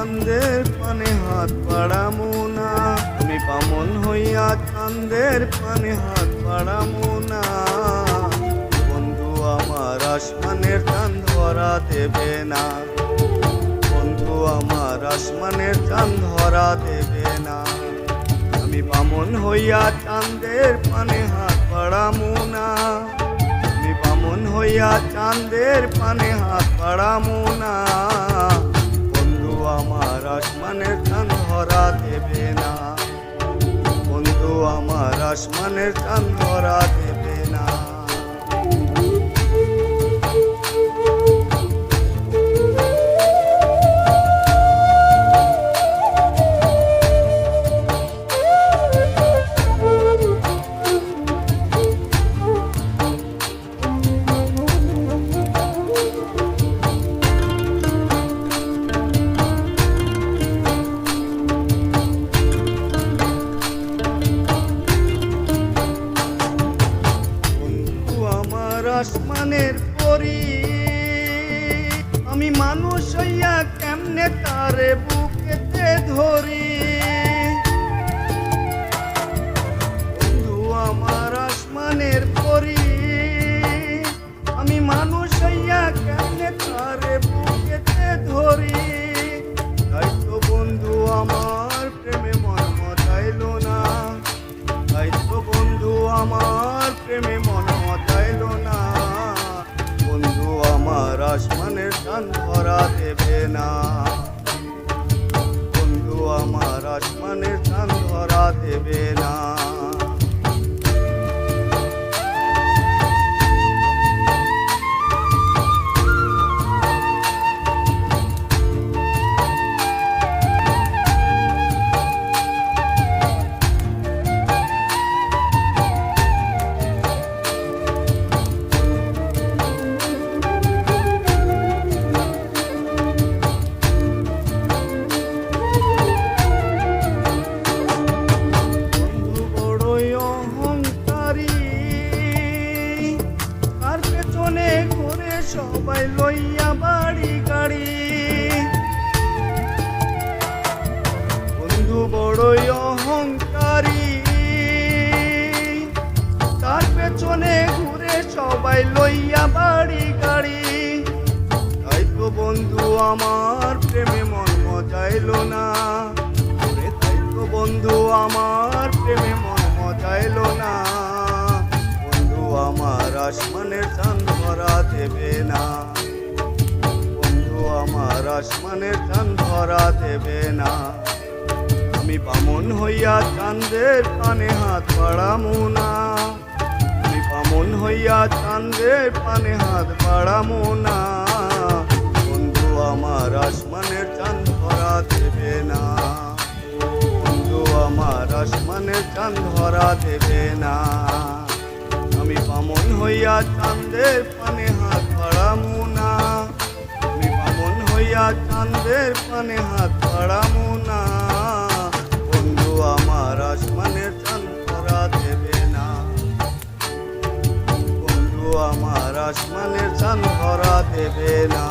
চান্দের পানে হাত পাড়ামো না। আমি পামন হইয়া চান্দের পানে হাত পাড়ামো না। বন্ধু, আমার আসমানের চান ধরা দেবে না। বন্ধু, আমার আসমানের চান ধরা দেবে না। আমি পামন হইয়া চান্দের পানে হাত পাড়ামো না। আমি পামন হইয়া চান্দের পানে হাত পাড়ামো না। আসমানের চাঁদ ধরা আসমানের পরি। আমি মানুষ হইয়া কেমনে তারে বুকেতে ধরি? না। বন্ধু আমার আসমানের সবাই লইয়া বাড়ি গাড়ি। বন্ধু বড়ই অহংকারী। তার পেছনে ঘুরে সবাই লইয়া বাড়ি গাড়ি। তাই তো বন্ধু, আমার প্রেমে মন মজাইল না। তাই তো বন্ধু, আমার প্রেমে মন মজাইল না। বন্ধু, আমার আসমানের আমার আসমানের চাঁদ ধরা দেবে না। আমি বামন হইয়া চাঁদের পানে হাত বাড়ামু না। আমি বামন হইয়া চাঁদের পানে হাত বাড়ামু না। বন্ধু, আমার আসমানের চান ধরা দেবে না। বন্ধু, আমার আসমানের চাঁদ ধরা দেবে না। আমি বামন হইয়া চাঁদের পানে হাত বাড়ামু না। হইয়া চাঁদের পানে হাত বাড়ামু না। বন্ধু, আমার আসমানের চাঁদ ধরা দেবে না। বন্ধু, আমার আসমানের চাঁদ ধরা দেবে না।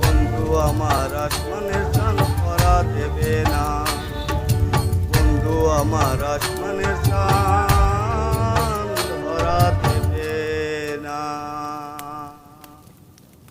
বন্ধু, আমার আসমানের চাঁদ ধরা দেবে না। বন্ধু, আমার আসমানের চাঁদ